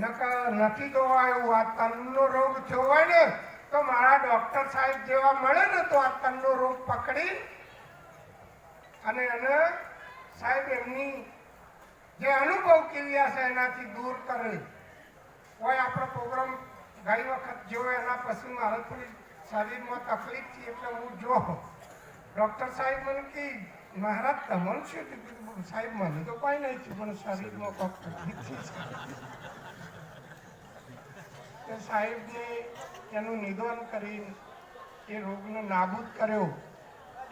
નકર નથી જોવા એવું આ તનનો રોગ થયો હોય ને, તો મારા ડોક્ટર સાહેબ જેવા મળે ને તો આ તનનો રોગ પકડી. અને એને સાહેબ એમની જે અનુભવ કેવી હશે એનાથી દૂર કરે. હોય આપણો પ્રોગ્રામ ગઈ વખત જેવો એના પછી મારે થોડી શરીરમાં તકલીફ થઈ એટલે હું જો ડૉક્ટર સાહેબ મને કે, મહારાજ, તમને શું સાહેબ, મને તો કોઈ નહીં થયું પણ શરીરમાં તકલીફ થઈ છે. સાહેબને એનું નિધન કરી એ રોગને નાબૂદ કર્યો.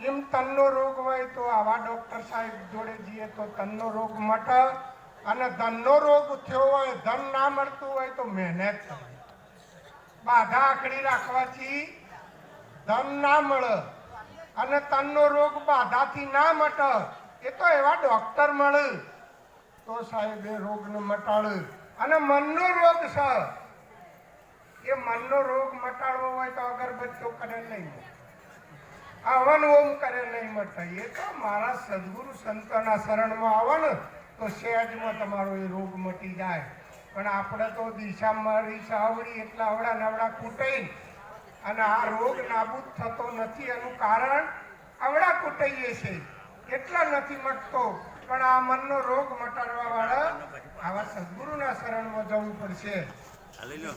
એમ તનનો રોગ હોય તો આવા ડૉક્ટર સાહેબ જોડે જઈએ તો તનનો રોગ મટે અને ધનનો રોગ થયો હોય, ધન ના મળતું હોય તો મહેનત બાધા આકડી રાખવાથી ધન ના મળે અને તનનો રોગ બાધાથી ના મટે. એ તો એવા ડૉક્ટર મળે. તો સાહેબ એ રોગને મટાડે. અને મનનો રોગ એ મનનો રોગ મટાડવો હોય તો અગરબત્તીઓ કરે નહીં. આવન ઓમ કરે નહીં મટાય એ તો મારા સદગુરુ સંતોના શરણમાં આવો ને, તો સહેજમાં તમારો એ રોગ મટી જાય. પણ આપણે તો દિશા મારી સાવડી એટલા આવડા નવડા કૂટાઈ અને આ રોગ નાબૂદ થતો નથી. એનું કારણ આવડા કૂટાઈએ છે. એટલા નથી મટતો. પણ આ મનનો રોગ મટાડવા વાળા આવા સદગુરુના શરણમાં જવું પડશે. એટલે એવું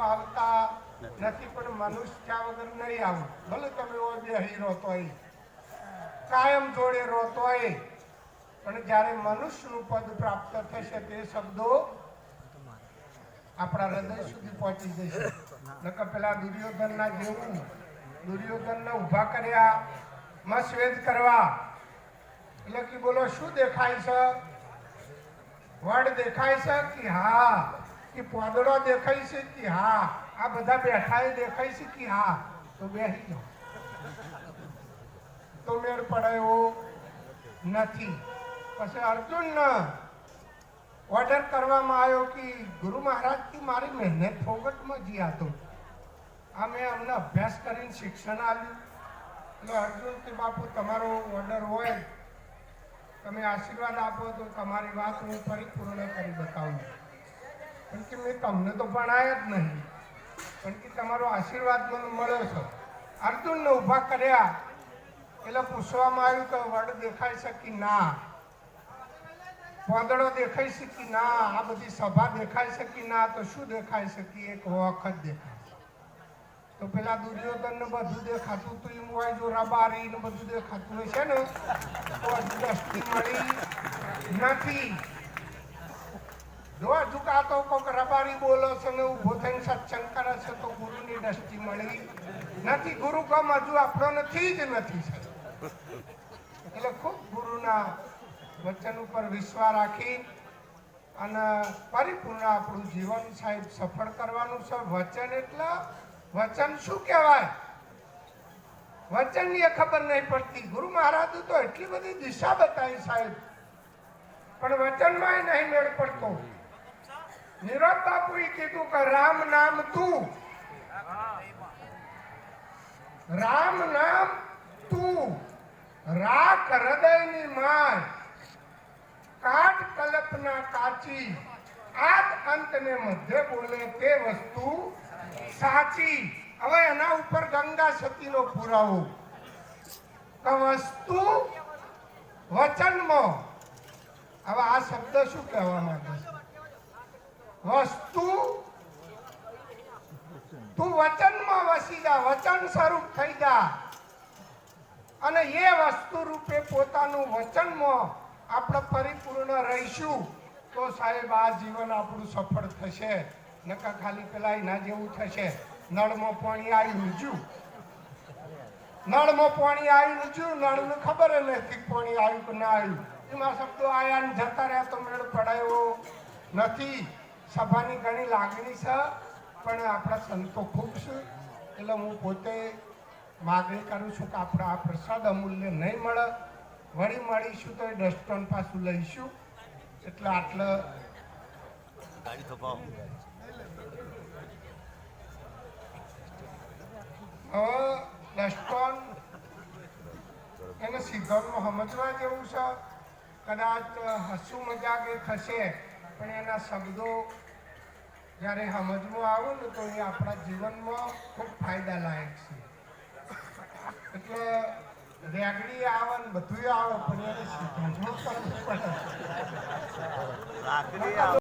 આવતા નથી, પણ મનુષ્ય વગર નહીં આવું. ભલે તમે ઓય બેહી રહો કાયમ જોડે રોતોય પણ જ્યારે મનુષ્યનું પદ પ્રાપ્ત થશે તે શબ્દો આપણા હૃદય સુધી પહોંચી જશે. નકર પેલા દુર્યોધનના જેવું, દુર્યોધનને ઊભા કર્યા મસ્વેદ કરવા. એટલે કે બોલો, શું દેખાય છે? વડ દેખાય છે કે હા? કે પોદડો દેખાય છે કે હા? આ બધા બેઠા દેખાય છે કે હા? તો બેસી જાઓ. તો મેળ પડે એવો નથી. પછી અર્જુનને ઓર્ડર કરવામાં આવ્યો કે ગુરુ મહારાજથી મારી મહેનત ફોગટમાં જી હતો આ મેં અમને અભ્યાસ કરીને શિક્ષણ આપ્યું. એટલે અર્જુન કે બાપુ, તમારો ઓર્ડર હોય, તમે આશીર્વાદ આપો તો તમારી વાત હું પરિપૂર્ણ કરી બતાવું. પણ કે મેં તમને તો ભણાયા જ નહીં, પણ કે તમારો આશીર્વાદ મને મળ્યો છે. અર્જુનને ઊભા કર્યા. એટલે પૂછવામાં આવ્યું કે વડ દેખાય છે કે ના? પોદડો દેખાઈ શકી ના? આ બધી સભા દેખાઈ શકી ના? તો શું દેખાઈ શકી એક વખત દેખાય? તો પેલા દુર્યોધન ને બધું દેખાતું હતું, એમ હોય જો રબારી ને બધું દેખાતું હોય છે ને, તો દ્રષ્ટિ મળી નથી. જો હજુ તો કોઈક રબારી બોલો છે ને, ઊભો થઈને સત્સંગ કરે છે, તો ગુરુની દ્રષ્ટિ મળી નથી. ગુરુ કમ હજુ આપણો નથી, જ નથી. એટલે ખૂબ ગુરુના વચન ઉપર વિશ્વાસ રાખી અને પરિપૂર્ણ આપણું જીવન સાહેબ સફળ કરવાનું છે. વચન એટલે, વચન શું કહેવાય? વચનની ખબર નહીં પડતી. ગુરુ મહારાજ તો એટલી બધી દિશા બતાવી સાહેબ. પણ વચનમાં નહીં મેળ પડતો. નિરોધ બાપુએ કીધું કે રામ નામ તું. રામ નામ તું. રાખ હૃદયની માય કલ્પના કાચી આદ અંતને મધ્ય બોલે તે વસ્તુ સાચી. હવે એના ઉપર ગંગા સતીનો પુરાવો. વસ્તુ વચનમાં. હવે આ શબ્દ શું કહેવા માંગે વસ્તુ તું વચનમાં વસી જા, વચન સ્વરૂપ થઈ જા. અને એ વસ્તુ રૂપે પોતાનું વચનમાં આપણે પરિપૂર્ણ રહીશું. તો સાહેબ, આ જીવન આપણું સફળ થશે. નકા ખાલી પેલા એના જેવું થશે. નળમાં પાણી આવી ઊંચું નળમાં પાણી આવી ઊંચું નળને ખબર નથી પાણી આવ્યું કે ના આવ્યું. એમાં શબ્દો આયા જતા રહ્યા તો મેળ પડાયો. નથી. સભાની ઘણી લાગણી છે, પણ આપણા સંતો ખૂબ છે. એટલે હું પોતે માગણી કરું છું કે આપણા આ પ્રસાદ અમૂલ્ય નહીં મળે. વળી મળીશું તો એ ડસ્ટોન પાછું લઈશું. એટલે આટલે ગાડી થપાવો હવે ડસ્ટોન એને સિદ્ધાંતમાં સમજવા જેવું છે. કદાચ હસું મજાક એ થશે પણ એના શબ્દો જ્યારે સમજમાં આવે ને તો એ આપણા જીવનમાં ખૂબ ફાયદાલાયક છે. એટલે રેગડી આવે ને બધું આવે પણ એને સિદ્ધાંતમાં કરવું લાકડી